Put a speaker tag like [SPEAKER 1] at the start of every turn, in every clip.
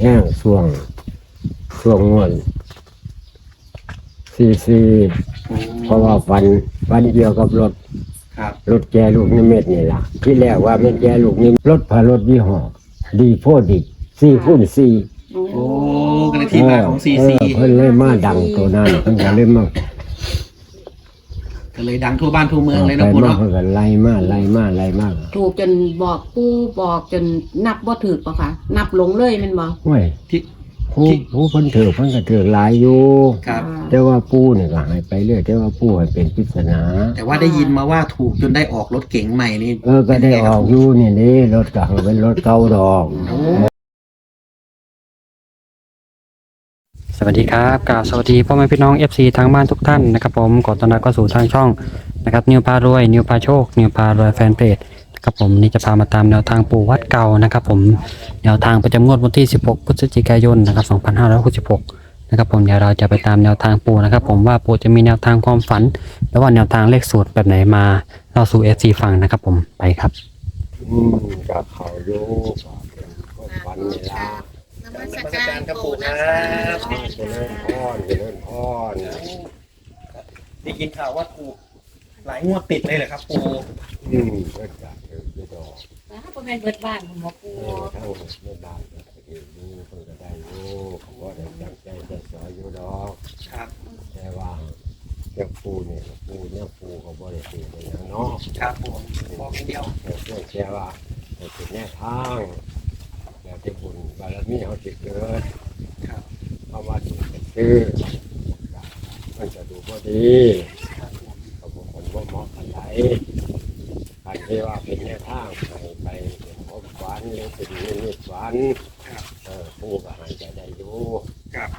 [SPEAKER 1] แห้งช่วงช่วงงวดซีซีเพราะว่าฟันฟันเดียวกับรถ
[SPEAKER 2] ครับ
[SPEAKER 1] รถแกลูกนิมิตนี่ล่ะ ที่แรกว่าเป็นแกลูกนิมิตรถพารถยี่ห้อดีโพดิสี่คูณสี่
[SPEAKER 2] โอ้ก็เลยที่มาของซี
[SPEAKER 1] เอ
[SPEAKER 2] ซี
[SPEAKER 1] อเพิ่นเลยมาดังตัวนั้นเพิ่นก็เลยมา
[SPEAKER 2] ก็เลยดังทั่วบ้านทั่วเมืองเลย
[SPEAKER 1] ไป
[SPEAKER 2] นะปู่
[SPEAKER 1] มา
[SPEAKER 2] เนาะ
[SPEAKER 1] เพิ่นก็ไล่มาไล่มาไล่มา
[SPEAKER 3] ถูกจนบอกปูบอกจนนับบ่ถูกปะค่ะนับหลงเลยแมันบอก
[SPEAKER 1] ห้วย
[SPEAKER 2] ที่
[SPEAKER 1] ผู้ผู้เพิ่นถือเพิ่นก็ถือหลายอยู่
[SPEAKER 2] ครับ
[SPEAKER 1] แต่ว่าปู่นี่ก็หายไปเรื่อยแต่ว่าปู่ให้เป็นปริศนา
[SPEAKER 2] แต่ว่าได้ยินมาว่าถูกจนได้ออกรถเก๋งใหม่นี่
[SPEAKER 1] เออก็ได้ออกอยู่นี่นี่รถก็เป็นรถเก่าดอก
[SPEAKER 2] โอ้
[SPEAKER 4] วัสดีครับกราบสวัสดีพ่อแม่พี่น้อง FC ทางบ้านทุกท่านนะครับผมขอต้อนรับเข้าสู่ทางช่องนะครับนิวพารวยนิวพาโชคนิวพารวยแฟนเพจนะครับผมนี่จะพามาตามแนวทางปู่วัดเก่านะครับผมแนวทางประจำงวดวันที่ 16 พฤศจิกายนนะครับ2566นะครับผมเดี๋ยวเราจะไปตามแนวทางปู่นะครับผมว่าปู่จะมีแนวทางความฝัน แล้วว่าแนวทางเลขสูตรแบบไหนมาเล่าสู่ FC ฟังนะครับผมไปครับ
[SPEAKER 1] อืมก็เขาอยู่ก็เป็นคนฝันนี่ล่ะ
[SPEAKER 5] นมัสการปู่นะ
[SPEAKER 1] เจริญพรเจริญพร
[SPEAKER 2] ได้ยินข่าวว่าถูกหลายงวดติดเลยเหรอครับปู่
[SPEAKER 1] อืมเพิ่นก็ถืออยู่ดอก
[SPEAKER 5] ถ้าเป็นเบิดบ้านของหมอปู
[SPEAKER 1] เออทั้งในบ้านก็ถืออยู่เพิ่นก็ได้อยู่เขาก็ได้ตั้งใจจะสอนอยู่ดอก
[SPEAKER 2] ครับ
[SPEAKER 1] แต่ว่าเจ้าปูเนี่ยปูเนี่ยปูก็บ่ได้ตีเลยนะเนาะ
[SPEAKER 2] ครับผมบอกอย่างเดียว
[SPEAKER 1] เออเรื่องแค่ว่าให้เป็นแนวทางแล้วที่บุญ บารมีเขาสิเกิด
[SPEAKER 2] ครับ
[SPEAKER 1] เอามาถูกกันซื้อมันจะดูบ่ดีเขาบอกคนว่าเหมาะกันไหนการที่ว่าเป็นแนวทางไปไปเป็นความฝันหรือเป็นนิมิตฝัน
[SPEAKER 2] ครับ
[SPEAKER 1] เออผู้ก็หายใจได้อยู่
[SPEAKER 2] ครับ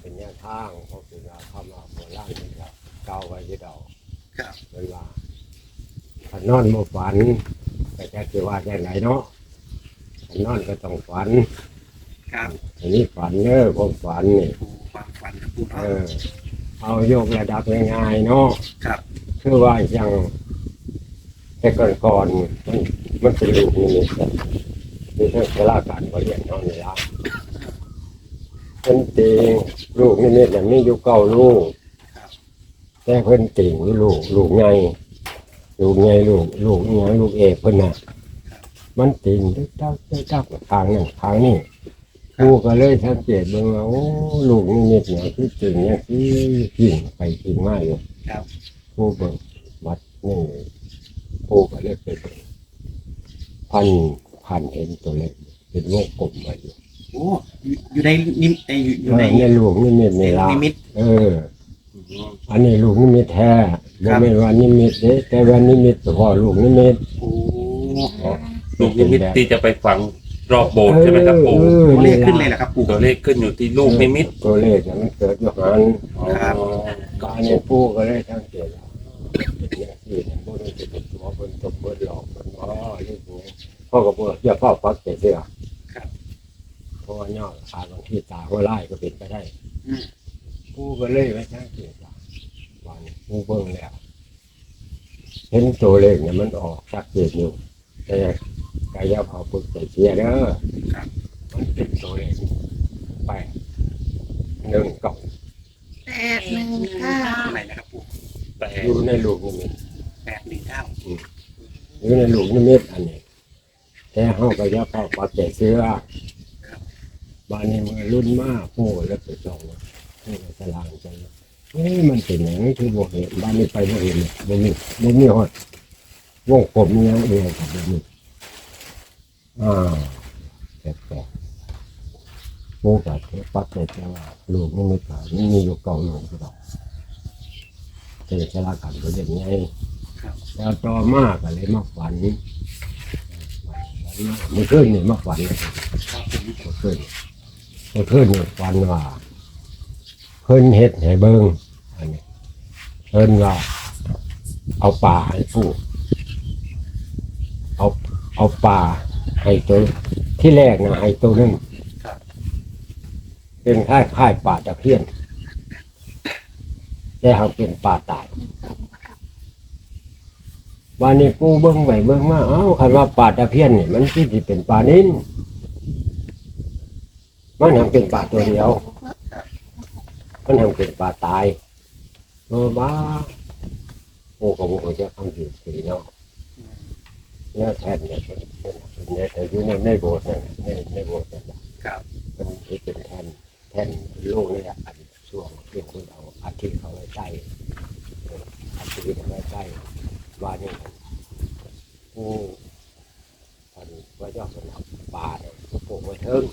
[SPEAKER 1] เป็นแนวทางเพราะเป็นว่าเข้ามาโบราณนี่ครับเก่าไว้ที่เรา
[SPEAKER 2] ครับ
[SPEAKER 1] เวลาถ้านอนบ่ฝันแต่จะจะว่าแค่ไหนเนาะถ้านอนก็ต้องฝัน
[SPEAKER 2] ครับ
[SPEAKER 1] อันนี้ฝันเนอะความฝันนี่
[SPEAKER 2] ปู่ความฝันนะปู่
[SPEAKER 1] เอ
[SPEAKER 2] เนาะ
[SPEAKER 1] อเอายกระดับง่ายๆเนาะ
[SPEAKER 2] ครับ
[SPEAKER 1] คือว่าอย่างแต่ก่อนๆมันมันเป็นลูกนี่นี่คือเรื่องเวลาการบริเวณนอนนี่ละเพิ่นติงลูกนี่นี่อย่างนี้อยู่เก้าลูก
[SPEAKER 2] ครับ
[SPEAKER 1] แต่เพิ่นติงลูกลูกไงลูกไงลูกลูกนี่ยังลูกเอกเพิ่นน่ะมันติงดึกดักดึกดักทางนั่นทางนี้ กูก็เลยสังเกตเบิ่งว่าโอ้ลูกนี่นี่เนี่ยคือติงเนี่ยคือกิ่งไปกิ่งมาอยู่
[SPEAKER 2] ครับ
[SPEAKER 1] ปูเบิ่งวัดนี่ปูก็เลยเป็นพันพันเห็นตัวเล็กเป็นวงกลมมาอยู่
[SPEAKER 2] โอ้อยู่อยู่ในนิมเอยอยู่อยู่ใน
[SPEAKER 1] ในลูกนี่มิตในลา
[SPEAKER 2] นิมิต
[SPEAKER 1] เออ อันนี้ลูกนิมิตแท้
[SPEAKER 2] ครั
[SPEAKER 1] บ่
[SPEAKER 2] บ
[SPEAKER 1] แม่นว่านิมิตเด้แต่ว่านิมิตเฉพาะลูกนิมิต
[SPEAKER 2] โอ้
[SPEAKER 6] ลูกนิมิตที่จะไปฝัง รอบโบสถ์ใช่ไหมครับปู่
[SPEAKER 1] ออ
[SPEAKER 2] ตัวเลขขึ้นเลยเหรอครับปู่
[SPEAKER 6] ตัวเลขขึ้นอยู่ที่ลูกนิมิต
[SPEAKER 1] ตัวเลขเนี่ยมันเกิดอยู่หัน
[SPEAKER 2] ครับ
[SPEAKER 6] อ๋อ
[SPEAKER 1] ก็อันนี้ปูก็เลยสังเกตว่าเป็นอย่างนี้เนี่ยบ่ได้เป็นตัวเพิ่นตกเบิดหลอกเพิ่นว่าเรื่องนี้พ่อก็บ่อย่าพ่อฟักใจเสีย
[SPEAKER 2] ครับ
[SPEAKER 1] เพราะว่าย่อขาบางที่ตาก็ไล่ก็เป็นไปได้
[SPEAKER 2] อืม
[SPEAKER 1] กูก็เลยไม่ช่างเกียรติวันกูเบิ่งแล้ว เห็นตัวเลขเนี่ยมันออกชักเจนอยู่แต่ กายภาพปึกใจเสียเด้อ
[SPEAKER 2] ครับ
[SPEAKER 1] มันเป็นตัวเลขแปดหนึ่งเก้า
[SPEAKER 5] แปดหนึ่งเก้า
[SPEAKER 2] อะไรนะครับปู่
[SPEAKER 6] แต่
[SPEAKER 1] อยู่ในลูกนิมิต
[SPEAKER 2] แปดหนึ่งเก้า
[SPEAKER 1] อยู่ในลูกนิมิตอันนี้แต่เฮากายภาพปักใจเสื้อบ้านนี้มือรุ่นมากโอ้แล้วไปจองนี่ก็สลางใจเฮ้ยมันเป็นอย่างนี้คือบ่เห็นบ้านนี้ไปบ่เห็นเลยบ่มีบ่มีฮอดวงผมเนี้ยเองกับแบบนี้ อ่าแปลกๆโมกัดปักแต่ว่าลูกไม่มีขาไม่มีอยู่เก่าหลูกหรือเปล่าเจอชะลากันก็อย่างไงแล้วต่อมากก็เลยมาฝันฝันมาเมื่อคืนนี่มาฝันเลย
[SPEAKER 2] ครับผม
[SPEAKER 1] เมื่อคืนมื่อคืนฝันว่าเพิ่นเฮ็ดให้เบิ่งอันนี้เพิ่นว่าเอาป่าให้ผู้เอาเอาปลา ให้ตัวที่แรกนะให้ตัวหนึงเป็นค่ายค่ายปลาตะเพียนแต่เขาเป็นปลาตายวันนี้ปูเบิ้งไหวเบิ้งมาเอ้าคันว่าปลาตะเพียนเนี่ยมันที่สิเป็นปลานิ้นมันทำเป็นป่าตัวเดียว มันทำเป็นป่าตายเออบ้าโอ้กับโอ้จะทำอยู่สีเนาะ เนี่ยแทนเนี่ยเป็นเป็นเนี่ยแต่อยู่ในในโบสถ์นั่นน่ะในในโบสถ์นั่นน่ะ
[SPEAKER 2] ครับ
[SPEAKER 1] มันเป็นแท่นแท่นโลกนี่แหละอันช่วงที่คุณเอาอาทิตย์เขาไว้ใต้อาทิตย์เขาไว้ใต้วานี่ผู้พันว่าเจ้าสนับป่าเนี่ยก็ปลูกไว้เทิง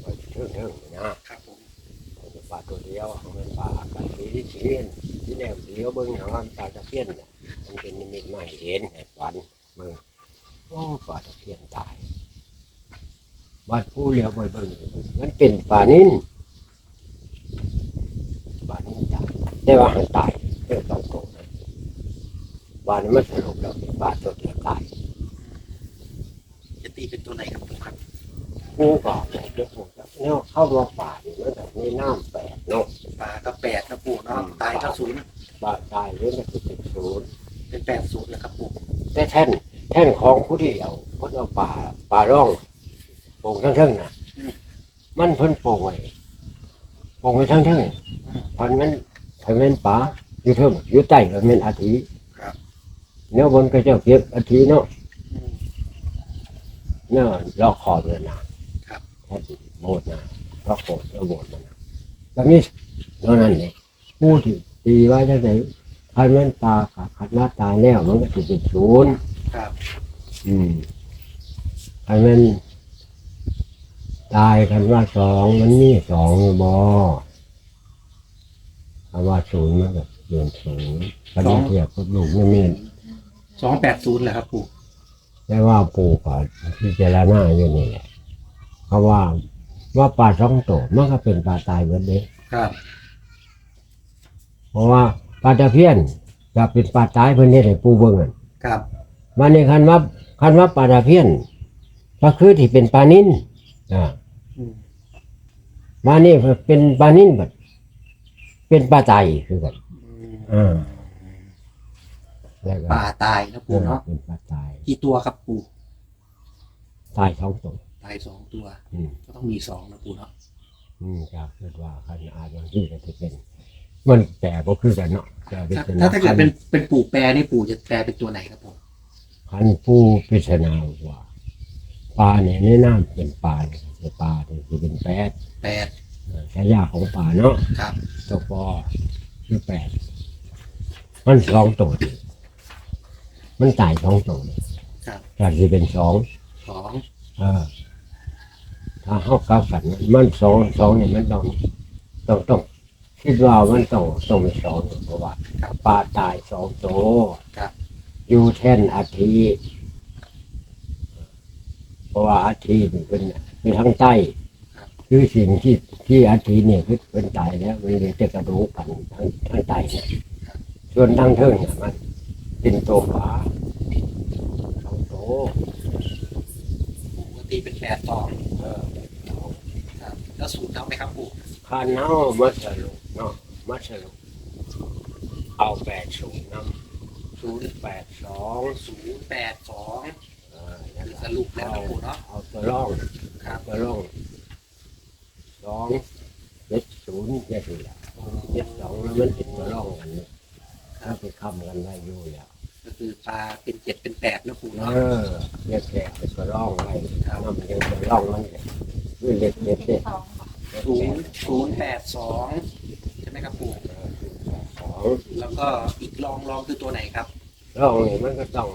[SPEAKER 1] ไว้เทิงเทิงนะครับ
[SPEAKER 2] ผม
[SPEAKER 1] ป่าตัวเดียวมันเป็นป่าอากาศสีเชียนที่แนวเดียวเบิ้งอย่างตาตะเพียนน่ะ มันเป็นนิมิตใหม่เห็นให้ฝันมึงโอ้ป่าตะเพียนตายวัดผู้เลี้ยวบ่อยเบิ่งมันเป็นป่านิ่นป่านิ่นตายแต่ว่าหันตายเรื่องต้องโกงนะป่านี้มันสรุปแล้วเป็นป่าตัวเดียวตาย
[SPEAKER 2] จะตีเป็นตัวไหนครับปู่ครับ
[SPEAKER 1] ผู้ก่อเนี่ยเรื่องของเนี่ยเข้ามาป่านี่มันแบบมีน้ำแปดเนาะ
[SPEAKER 2] ปลาก็แปดนะปู่เนาะตายก็ศูนย์
[SPEAKER 1] ป่าตายเรื่องมันคือเป็นศูนย์
[SPEAKER 2] เป็นแปดศูนย์แล้วครับปู่
[SPEAKER 1] แต่แท่นแท่นของผู้ที่เอาเพิ่นเอาป่าป่าร่องโป่งทั้งๆน่ะ มันเพิ่นโป่งไว้โป่งไว้ทั้งๆพันมันพันมันป่าอยู่เทิงอยู่ใต้ก็เป็นอาทิ
[SPEAKER 2] ครับ
[SPEAKER 1] เนื้อบนก็เจ้าเก็บอาทิเนาะ
[SPEAKER 2] อืม
[SPEAKER 1] เนื้อลอกคอเลยนะครับแค่โบดนะลอกโบดแล้วโบดมันนะแล้วนี่เท่านั้นเลยพูดที่ ตีไว้จังไหนพันมันตาขาดขัดหน้าตายแล้วมันก็จะเป็นศูนย์
[SPEAKER 2] ครับ
[SPEAKER 1] อืมพันมันตายกันว่าสองมันนี่สองอยู่บ่คำว่าศูนย์มันก็เปลี่ยนศูนย์ปฏิเทียบกับลูกนี่มี
[SPEAKER 2] สองแปดศูนย์แหละครับปู่
[SPEAKER 1] แต่ว่าปู่ก็พิจารณาอยู่นี่แหละเพราะว่าว่าปลาสองตัวมันก็เป็นปลาตายเหมือนเดิม
[SPEAKER 2] ครับ
[SPEAKER 1] เพราะว่าปลาตะเพียนจะเป็นปลาตายเพื่อนนี่ให้ปู่เบิ่งกัน
[SPEAKER 2] ครับ
[SPEAKER 1] มาในคันว่าคันว่าปลาตะเพียนก็คือที่เป็นปลานิ่นอ่า
[SPEAKER 2] อืม
[SPEAKER 1] มานี่เป็นปลานิ่นบัดเป็นปลาตายคือกัน
[SPEAKER 2] อืม
[SPEAKER 1] อ่าแล้วก็
[SPEAKER 2] ปลาตายนะปู่เนาะ
[SPEAKER 1] เป็นปลาตาย
[SPEAKER 2] กี่ตัวครับปู่
[SPEAKER 1] ตายสองตัว
[SPEAKER 2] ตายสองตัว
[SPEAKER 1] อืม
[SPEAKER 2] ก็ต้องมีสองนะปู่เนาะ
[SPEAKER 1] อืมครับคิดว่าคันอาจบางที่ก็จะเป็น มันแปลก็คือกันเนาะแต่เป็น
[SPEAKER 2] ถ้าถ้าถ้าเกิดเป็นเป็นปู่แปรนี่ปู่จะแปลเป็นตัวไหนครับผม
[SPEAKER 1] คันผู้พิจารณาว่าปลาเนี่ยในน้ำเป็นปลาเนี่ยเป็นปลาเนี่ยคือเป็นแปด
[SPEAKER 2] แปด
[SPEAKER 1] ใช้ยาของปลาเนาะ
[SPEAKER 2] ครับ
[SPEAKER 1] ตัวปอคือแปดมันสองตัวดิมันตายสองตัวดิ
[SPEAKER 2] ครับ
[SPEAKER 1] แต่ที่เป็นสอง
[SPEAKER 2] สอง
[SPEAKER 1] เออถ้าเข้ากับกันมันสองสองเนี่ยมันต้องต้องต้อง คิดว่ามันต้องต้องเป็นสองเพราะว่าปลาตายสองตัว
[SPEAKER 2] ครับ
[SPEAKER 1] อยู่แท่นอาทิเพราะว่าอาทินี่เป็นเป็นทางใต้คือสิ่งที่ที่อาทิเนี่ยคือเป็นตายแล้วมันเหลือแต่กระดูกกันทางทางใต้เนี่ยส่วนทางเทิงเนี่ยมัน เป็นตัวฝาสองตัว
[SPEAKER 2] ปู่ก็ตีเป็นแปดสอง
[SPEAKER 1] เออ
[SPEAKER 2] ครับ แล้วศูนย์เอาไหมครับปู่
[SPEAKER 1] ข้าเนามาสรุป เนาะมาสรุปเอาแปดศูนย์นำศูนย์แปดสอง
[SPEAKER 2] ศูนย์แปดสอง
[SPEAKER 1] เออนั่น
[SPEAKER 2] คือ
[SPEAKER 1] แห
[SPEAKER 2] ส
[SPEAKER 1] ละ
[SPEAKER 2] รุปแล้วนะปู่เนาะ
[SPEAKER 1] เอาตัวร่อง
[SPEAKER 2] ครับ
[SPEAKER 1] ตัวร่องสองเจ็ดศูนย์เจ็ดสี่ละเจ็ดสองแล้วมันติดตัวร่องกันเนี่ยถ้าไปค้ำกันได้อยู่แล้ว
[SPEAKER 2] ก็คือปลาเป็นเจ็ดเป็นแปดนะปู่
[SPEAKER 1] เอ
[SPEAKER 2] เนาะ
[SPEAKER 1] อเรียกแขกเป็นตัวร่องไว้น้ำยังตัวร่องมันเนี่ยคือเล็กเล็กเล็ก
[SPEAKER 2] ศูนย์ศูนย์แปดสองใช่ไหม ครับปู่
[SPEAKER 1] สอง
[SPEAKER 2] แล้วก็อีกรองรองคือตัวไหนครับ
[SPEAKER 1] ร่องนี่มันก็ต้อง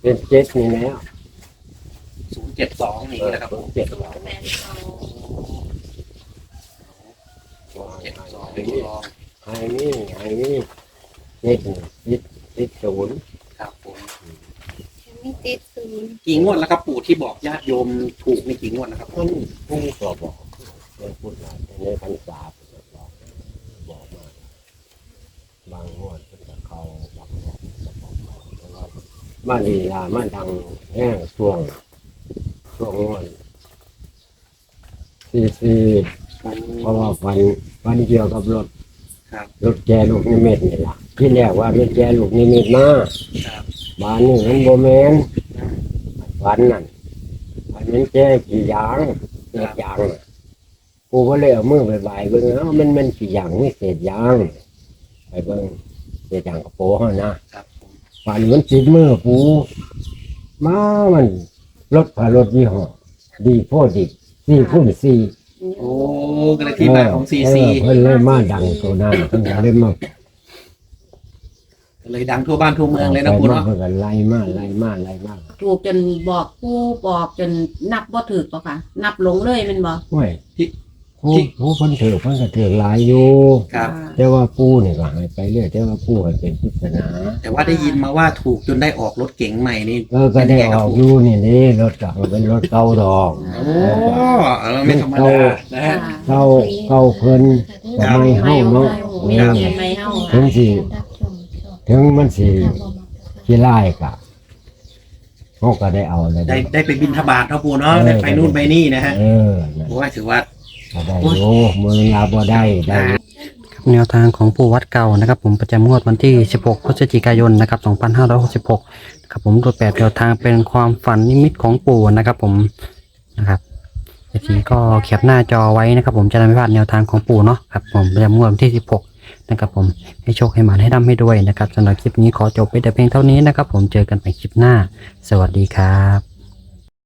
[SPEAKER 1] เป็นเจ็ดนี่แล้ว
[SPEAKER 2] ศูนย์เจ็ดสองนี่แหละครับ
[SPEAKER 1] ศู
[SPEAKER 2] ปู่
[SPEAKER 1] นย์เจ็ดสอง
[SPEAKER 5] แปดสอง
[SPEAKER 2] เจ็ดสอง
[SPEAKER 1] ไอ้
[SPEAKER 2] ตัว
[SPEAKER 1] นี่
[SPEAKER 2] รอง
[SPEAKER 1] ไอ้นี่ไอ้นี่เจ็ดติดติดศูนย์
[SPEAKER 2] ครับผม
[SPEAKER 5] มีติดศูนย์
[SPEAKER 2] กี่งวดแล้วครับปู่ที่บอกญาติโยมถูกในกี่งวดนะครับ
[SPEAKER 1] มันผู้ก็บอกเรื่องพูดมาแต่ในพรรษาผมก็บอกบอกมา บางงวดเป็นกับเขาบางงวดก็บอกเขาแต่ว่าบ้านดีลามันดังแห้งช่วงช่วงงวดซีซีเพราะว่าฟันฟันเกี่ยวกับรถ
[SPEAKER 2] ครับ
[SPEAKER 1] รถแกลูกนิมิตนี่ล่ะที่แรกว่ารถแกลูกนิมิตมา
[SPEAKER 2] ครับ
[SPEAKER 1] บ้านนี่มันโบแมนฝันนั่นฝันมันแกกี่อย่างเศษยางน่ะปูก็เลยเอามือไปบายเบิ่งเอ้ามันมันสิยางไม่เศษยาง ไปเบิ่งเศษยางกระโปรงเฮานะครับ
[SPEAKER 2] ผม
[SPEAKER 1] ป่านนี้มันติดมือปูมามันรถพารถยี่ห้อดีโพดดิสี่คูณสี่
[SPEAKER 2] โอ้ก็เลยที่มาของซีซี
[SPEAKER 1] เออเพิ่นเลยมาดังตัวนั้นเพิ่นก็เลยมา
[SPEAKER 2] เลยดังทั่วบ้านทั่วเมืองเลยนะปูเนาะ
[SPEAKER 1] เพิ่นก็ไล่มาไล่มาไล่มา
[SPEAKER 3] ถูกจนบอกปูบอกจนนับบ่ถูกปะค่ะ นับหลงเลยแมันบ่
[SPEAKER 1] โอ้ย
[SPEAKER 2] ที่
[SPEAKER 1] ผู้ผู้เพิ่นถือเพิ่นก็ถือหลายอยู่
[SPEAKER 2] ครับ
[SPEAKER 1] แต่ว่าปูนี่ก็ใหายไปเรื่อยแต่ว่าปูให้เป็นปริศนา
[SPEAKER 2] แต่ว่าได้ยินมาว่าถูกจนได้ออกรถเก๋งใหม่นี่
[SPEAKER 1] เออก็ได้ออกอยู่นี่นี่รถเก่าเป็นรถเก่าดอก
[SPEAKER 2] โอ้เออไม่ธรรมดานะฮะ
[SPEAKER 1] เก่าเก่าเพิ่นก็ไม่เฮาเนาะ
[SPEAKER 3] ไม่
[SPEAKER 1] นี่
[SPEAKER 3] เอาไม่เอา
[SPEAKER 1] ถึงสิถึงมันสิขี้ไล่กะเฮาก็ได้เอาเลย
[SPEAKER 2] ได้ได้ไปบินทบาทเนาะปูเนาะ
[SPEAKER 1] เออ
[SPEAKER 2] ได้ไปนู่นไปนี่นะฮะ
[SPEAKER 1] เออนั่น
[SPEAKER 2] โอ้ยถือว่า
[SPEAKER 1] ก็ได้อยู่มือลาบ่ได้ได้
[SPEAKER 4] ครับแนวทางของปู่วัดเก่านะครับ ผมประจำงวดวันที่ 16 พฤศจิกายนนะครับ 2566นะครับผมตัวแปดแนวทางเป็นความฝันนิมิตของปู่นะครับ ผมนะครับเอฟซีก็แคปหน้าจอไว้นะครับ ผมจะได้ไม่พลาดแนวทางของปู่เนาะครับผมประจำงวดวันที่ 16 นะครับ ผมให้โชคให้หมานให้ร่ำให้ด้วยนะครับสำหรับคลิปนี้ขอจบไปแต่เพียงเท่านี้นะครับ ผมเจอกันใหม่คลิปหน้า สวัสดีครับ